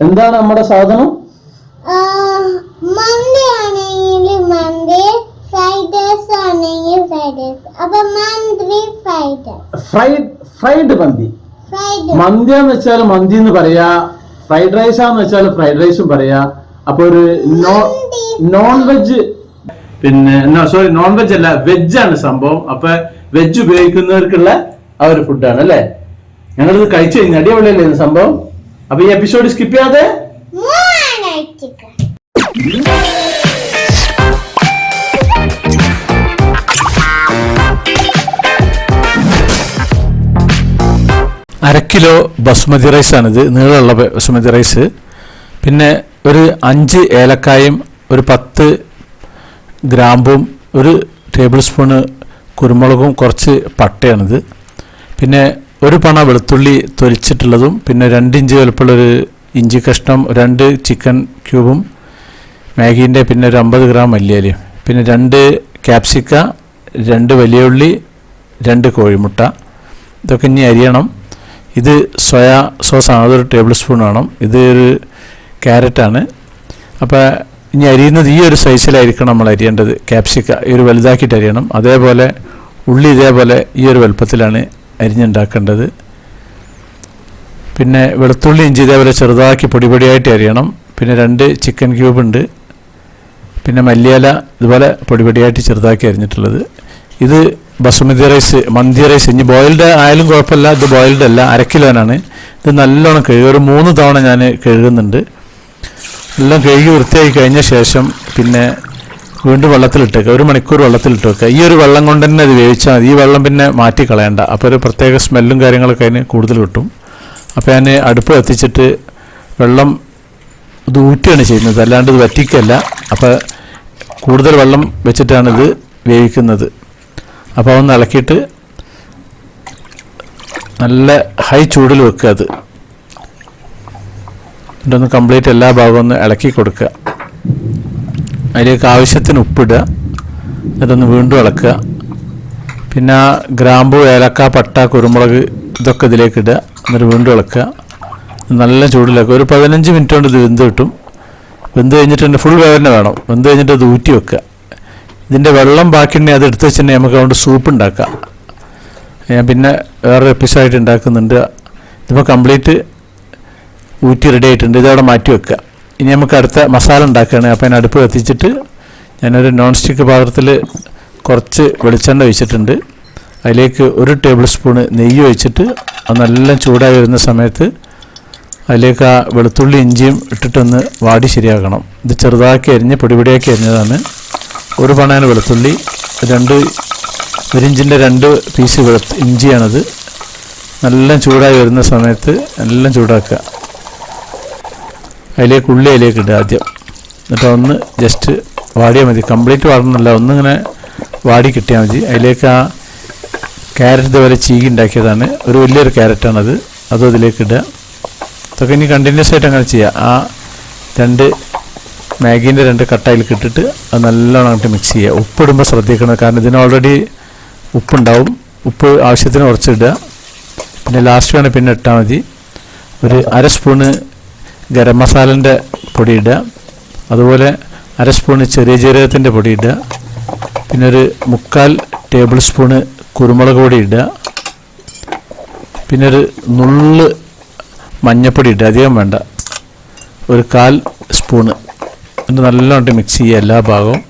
എന്താണ് നമ്മുടെ സാധനം? മന്തി ആണെങ്കിൽ മന്തി ഫ്രൈഡ് റൈസ് ആണെങ്കിൽ ഫ്രൈഡ് റൈസ് അപ്പൊ മന്തി ഫ്രൈഡ് ഫ്രൈഡ് ഫ്രൈഡ് മന്തി. മന്തി എന്ന് വെച്ചാൽ മന്തി എന്ന് പറയാ. ഫ്രൈഡ് റൈസ് ആന്ന് വെച്ചാൽ ഫ്രൈഡ് റൈസും പറയാ. അപ്പൊ ഒരു നോൺ വെജ് പിന്നെ സോറി നോൺ വെജ് അല്ല വെജ് ആണ് സംഭവം. അപ്പൊ വെജ് ഉപയോഗിക്കുന്നവർക്കുള്ള ആ ഒരു ഫുഡാണ് അല്ലേ? ഞങ്ങളിത് കഴിച്ചു കഴിഞ്ഞാൽ അടിപൊളിയല്ലേ സംഭവം? അപ്പൊ ഈ എപ്പിസോഡ് സ്കിപ്പ് ചെയ്യാതെ? അര കിലോ ബസ്മതി റൈസ് റൈസാണിത്. നീളമുള്ള ബസ്മതി റൈസ്. പിന്നെ ഒരു അഞ്ച് ഏലക്കായും ഒരു പത്ത് ഗ്രാമ്പും ഒരു ടേബിൾ സ്പൂണ് കുരുമുളകും കുറച്ച് പട്ടയാണിത്. പിന്നെ ഒരു പണ വെളുത്തുള്ളി തൊലിച്ചിട്ടുള്ളതും പിന്നെ രണ്ട് ഇഞ്ച് വലുപ്പമുള്ളൊരു ഇഞ്ചി കഷ്ണം രണ്ട് ചിക്കൻ ക്യൂബും മാഗീന്റെ പിന്നെ ഒരു അമ്പത് ഗ്രാം മല്ലിയലയും. പിന്നെ രണ്ട് ക്യാപ്സിക്ക രണ്ട് വലിയ ഉള്ളി രണ്ട് കോഴിമുട്ട. ഇതൊക്കെ ഇനി അരിയണം. ഇത് സോയാ സോസാണ് അതൊരു ടേബിൾ സ്പൂൺ വേണം ഇത് ഒരു ക്യാരറ്റാണ്. അപ്പോൾ ഇനി അരിയുന്നത് ഈ ഒരു സൈസിലായിരിക്കണം നമ്മൾ അരിയേണ്ടത്. ക്യാപ്സിക്ക ഈ ഒരു വലുതാക്കിയിട്ട് അരിയണം. അതേപോലെ ഉള്ളി ഇതേപോലെ ഈ ഒരു വലുപ്പത്തിലാണ് അരിഞ്ഞുണ്ടാക്കേണ്ടത്. പിന്നെ വെളുത്തുള്ളി ഇഞ്ചി ഇതേപോലെ ചെറുതാക്കി പൊടിപൊടിയായിട്ട് അരിയണം. പിന്നെ രണ്ട് ചിക്കൻ ക്യൂബ് ഉണ്ട്. പിന്നെ മല്ലിയില ഇതുപോലെ പൊടിപൊടിയായിട്ട് ചെറുതാക്കി അരിഞ്ഞിട്ടുള്ളത്. ഇത് ബസുമതി റൈസ് മന്തി റൈസ്. ഇനി ബോയിൽഡ് ആയാലും കുഴപ്പമില്ല. ഇത് ബോയിൽഡ് അല്ല അരക്കിലോനാണ് ഇത് നല്ലോണം കഴുകി ഒരു മൂന്ന് തവണ ഞാൻ കഴുകുന്നുണ്ട്. എല്ലാം കഴുകി വൃത്തിയായി കഴിഞ്ഞ ശേഷം പിന്നെ വീണ്ടും വെള്ളത്തിലിട്ടേക്കുക ഒരു മണിക്കൂർ വെള്ളത്തിലിട്ട് വെക്കുക ഈ ഒരു വെള്ളം കൊണ്ട് തന്നെ അത് വേവിച്ചാൽ മതി. ഈ വെള്ളം പിന്നെ മാറ്റി കളയണ്ട. അപ്പോൾ ഒരു പ്രത്യേക സ്മെല്ലും കാര്യങ്ങളൊക്കെ അതിന് കൂടുതൽ കിട്ടും. അപ്പോൾ ഞാൻ അടുപ്പ് കത്തിച്ചിട്ട് വെള്ളം ഇത് ഊറ്റുകയാണ് ചെയ്യുന്നത്. അല്ലാണ്ട് ഇത് വറ്റിക്കല്ല. അപ്പോൾ കൂടുതൽ വെള്ളം വെച്ചിട്ടാണ് ഇത് വേവിക്കുന്നത്. അപ്പോൾ ഒന്ന് ഇളക്കിയിട്ട് നല്ല ഹൈ ചൂടിൽ വെക്കുക അത്. എന്നിട്ടൊന്ന് കംപ്ലീറ്റ് എല്ലാ ഭാഗവും ഒന്ന് ഇളക്കി കൊടുക്കുക. അതിലേക്ക് ആവശ്യത്തിന് ഉപ്പിടുക എന്നിട്ടൊന്ന് വീണ്ടും ഇളക്കുക. പിന്നെ ഗ്രാമ്പു ഏലക്ക പട്ട കുരുമുളക് ഇതൊക്കെ ഇതിലേക്ക് ഇടുക. എന്നിട്ട് വീണ്ടും ഇളക്കുക. നല്ല ചൂടിലാക്കുക. ഒരു പതിനഞ്ച് മിനിറ്റ് കൊണ്ട് ഇത് വെന്ത് കിട്ടും. വെന്ത് കഴിഞ്ഞിട്ട് ഫുൾ വേവന്നെ വേണം. വെന്ത് കഴിഞ്ഞിട്ട് അത് ഊറ്റി വെക്കുക. ഇതിന്റെ വെള്ളം ബാക്കിയുണ്ടെങ്കിൽ അത് എടുത്ത് വെച്ചിട്ടുണ്ടെങ്കിൽ നമുക്ക് അതുകൊണ്ട് സൂപ്പ് ഉണ്ടാക്കാം. ഞാൻ പിന്നെ വേറൊരു എപ്പിസോഡായിട്ട് ഉണ്ടാക്കുന്നുണ്ട്. ഇതിപ്പോൾ കംപ്ലീറ്റ് ഊറ്റി റെഡി ആയിട്ടുണ്ട്. ഇതവിടെ മാറ്റി വെക്കുക. ഇനി നമുക്ക് അടുത്ത മസാല ഉണ്ടാക്കുകയാണ്. അപ്പോൾ ഞാൻ അടുപ്പ് കത്തിച്ചിട്ട് ഞാനൊരു നോൺ സ്റ്റിക്ക് പാത്രത്തിൽ കുറച്ച് വെളിച്ചെണ്ണ ഒഴിച്ചിട്ടുണ്ട്. അതിലേക്ക് ഒരു ടേബിൾ സ്പൂണ് നെയ്യ് ഒഴിച്ചിട്ട് അത് നല്ല ചൂടായി വരുന്ന സമയത്ത് അതിലേക്ക് ആ വെളുത്തുള്ളി ഇഞ്ചിയും ഇട്ടിട്ടൊന്ന് വാടി ശരിയാക്കണം. ഇത് ചെറുതാക്കി അരിഞ്ഞ് പൊടിപൊടിയാക്കി അരിഞ്ഞതാണ്. ഒരു പണയാണ് വെളുത്തുള്ളി രണ്ട് ഒരു ഇഞ്ചിന്റെ രണ്ട് പീസ് വെളുത്ത് ഇഞ്ചിയാണത്. നല്ല ചൂടായി വരുന്ന സമയത്ത് എല്ലാം ചൂടാക്കുക. അതിലേക്ക് ഉള്ളി അതിലേക്ക് ഇടുക ആദ്യം. എന്നിട്ട് ഒന്ന് ജസ്റ്റ് വാടിയാൽ മതി. കംപ്ലീറ്റ് വാടണമല്ല ഒന്നിങ്ങനെ വാടി കിട്ടിയാൽ മതി. അതിലേക്ക് ആ ക്യാരറ്റ് ഇതുപോലെ ചീകി ഉണ്ടാക്കിയതാണ്. ഒരു വലിയൊരു ക്യാരറ്റാണത് അതും അതിലേക്ക് ഇടുക. അതൊക്കെ ഇനി കണ്ടിന്യൂസ് ആയിട്ട് അങ്ങനെ ചെയ്യുക ആ രണ്ട് മാഗീന്റെ രണ്ട് കട്ടായിൽ കിട്ടിട്ട് അത് നല്ലോണം അങ്ങോട്ട് മിക്സ് ചെയ്യുക. ഉപ്പിടുമ്പോൾ ശ്രദ്ധിക്കണം. കാരണം ഇതിന് ഓൾറെഡി ഉപ്പുണ്ടാവും. ഉപ്പ് ആവശ്യത്തിന് കുറച്ചിടുക പിന്നെ ലാസ്റ്റ് വേണേൽ പിന്നെ ഇട്ടാൽ മതി. ഒരു അര സ്പൂണ് ഗരം മസാലന്റെ പൊടി ഇടുക അതുപോലെ അര സ്പൂണ് ചെറിയ ജീരകത്തിന്റെ പൊടി ഇടുക പിന്നെ ഒരു മുക്കാൽ ടേബിൾ സ്പൂണ് കുരുമുളക് പൊടി ഇടുക. പിന്നെ ഒരു നുള്ള് മഞ്ഞപ്പൊടി ഇടുക. അധികം വേണ്ട. ഒരു കാൽ സ്പൂണ്. എന്നിട്ട് നല്ലോണം മിക്സ് ചെയ്യുക എല്ലാ ഭാഗവും.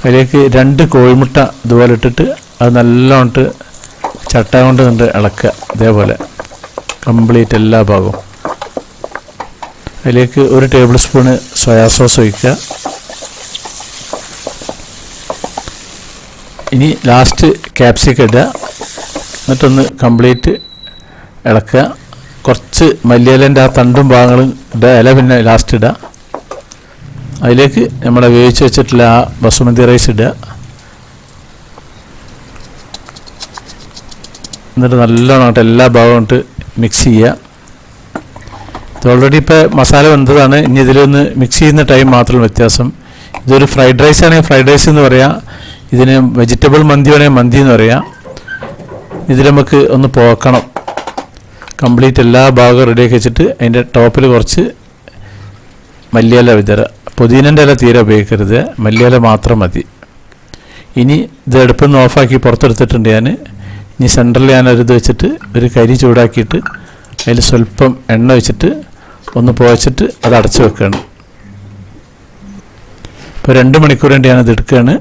അതിലേക്ക് രണ്ട് കോഴിമുട്ട ഇതുപോലെ ഇട്ടിട്ട് അത് നല്ലോണം ചട്ട കൊണ്ട് ഇളക്കുക. ഇതേപോലെ. കംപ്ലീറ്റ് എല്ലാ ഭാഗവും. അതിലേക്ക് ഒരു ടേബിൾ സ്പൂണ് സോയാ സോസ് ഒഴിക്കുക. ഇനി ലാസ്റ്റ് ക്യാപ്സിക്ക ഇടുക. എന്നിട്ടൊന്ന് കംപ്ലീറ്റ് ഇളക്കുക. കുറച്ച് മല്ലിയിലന്റെ ആ തണ്ടും ഭാഗങ്ങളും ഇടുക ഇല പിന്നെ ലാസ്റ്റ് ഇടുക. അതിലേക്ക് നമ്മളെ വേവിച്ച് വെച്ചിട്ടുള്ള ആ ബസുമതി റൈസ് ഇടുക. എന്നിട്ട് നല്ലോണം എല്ലാ ഭാഗവും ഇട്ട് മിക്സ് ചെയ്യുക. ഇത് ഓൾറെഡി ഇപ്പോൾ മസാല വന്നതാണ് ഇനി ഇതിലൊന്ന് മിക്സ് ചെയ്യുന്ന ടൈം മാത്രം വ്യത്യാസം. ഇതൊരു ഫ്രൈഡ് റൈസ് ആണെങ്കിൽ ഫ്രൈഡ് റൈസ് എന്ന് പറയാം. ഇതിന് വെജിറ്റബിൾ മന്തി വേണമെങ്കിൽ മന്തി എന്ന് പറയാം. ഇതിൽ നമുക്ക് ഒന്ന് പോക്കണം കംപ്ലീറ്റ് എല്ലാ ഭാഗവും റെഡിയാക്കി വെച്ചിട്ട് അതിന്റെ ടോപ്പിൽ കുറച്ച് മല്ലിയില വിതറ പുതിനന്റെ ഇല തീരെ ഉപയോഗിക്കരുത്. മല്ലിയില മാത്രം മതി. ഇനി ഇത് അടുപ്പിൽ നിന്ന് ഓഫാക്കി പുറത്തെടുത്തിട്ടുണ്ട് ഞാൻ ഇനി സെന്ററിൽ ഒരു വെച്ചിട്ട് ഒരു കരി ചൂടാക്കിയിട്ട് അതിൽ സ്വല്പം എണ്ണ വെച്ചിട്ട് ഒന്ന് പുകച്ചിട്ട് അത് അടച്ചു വെക്കുകയാണ്. ഇപ്പോൾ രണ്ട് മണിക്കൂർ വേണ്ടി ഞാനത് എടുക്കുകയാണ്.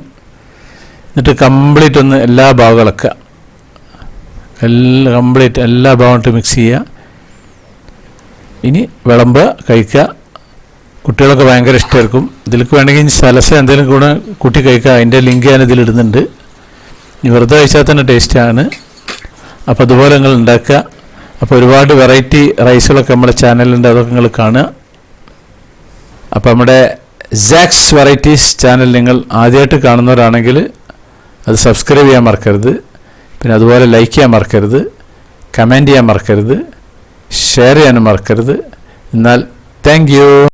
എന്നിട്ട് കംപ്ലീറ്റ് ഒന്ന് എല്ലാ ഭാഗവും ഇളക്കുക എല്ലാ കംപ്ലീറ്റ് എല്ലാ ഭാഗമായിട്ട് മിക്സ് ചെയ്യുക. ഇനി വിളമ്പുക കഴിക്കുക. കുട്ടികളൊക്കെ ഭയങ്കര ഇഷ്ടമായിരിക്കും. ഇതിലേക്ക് വേണമെങ്കിൽ സലസ എന്തെങ്കിലും കൂടെ കൂട്ടി കഴിക്കുക. അതിന്റെ ലിങ്ക് ഞാൻ ഇതിലിടുന്നുണ്ട് ഇനി വെറുതെ കഴിച്ചാൽ തന്നെ ടേസ്റ്റാണ് അപ്പോൾ അതുപോലെ നിങ്ങൾ ഉണ്ടാക്കുക. അപ്പോൾ ഒരുപാട് വെറൈറ്റി റൈസുകളൊക്കെ നമ്മുടെ ചാനലിന്റെ അതൊക്കെ നിങ്ങൾ കാണുക. അപ്പോൾ നമ്മുടെ സാക്സ് വെറൈറ്റീസ് ചാനൽ നിങ്ങൾ ആദ്യമായിട്ട് കാണുന്നവരാണെങ്കിൽ അത് സബ്സ്ക്രൈബ് ചെയ്യാൻ മറക്കരുത്. പിന്നെ അതുപോലെ ലൈക്ക് ചെയ്യാൻ മറക്കരുത്. കമന്റ് ചെയ്യാൻ മറക്കരുത്. ഷെയർ ചെയ്യാനും മറക്കരുത്. എന്നാൽ താങ്ക്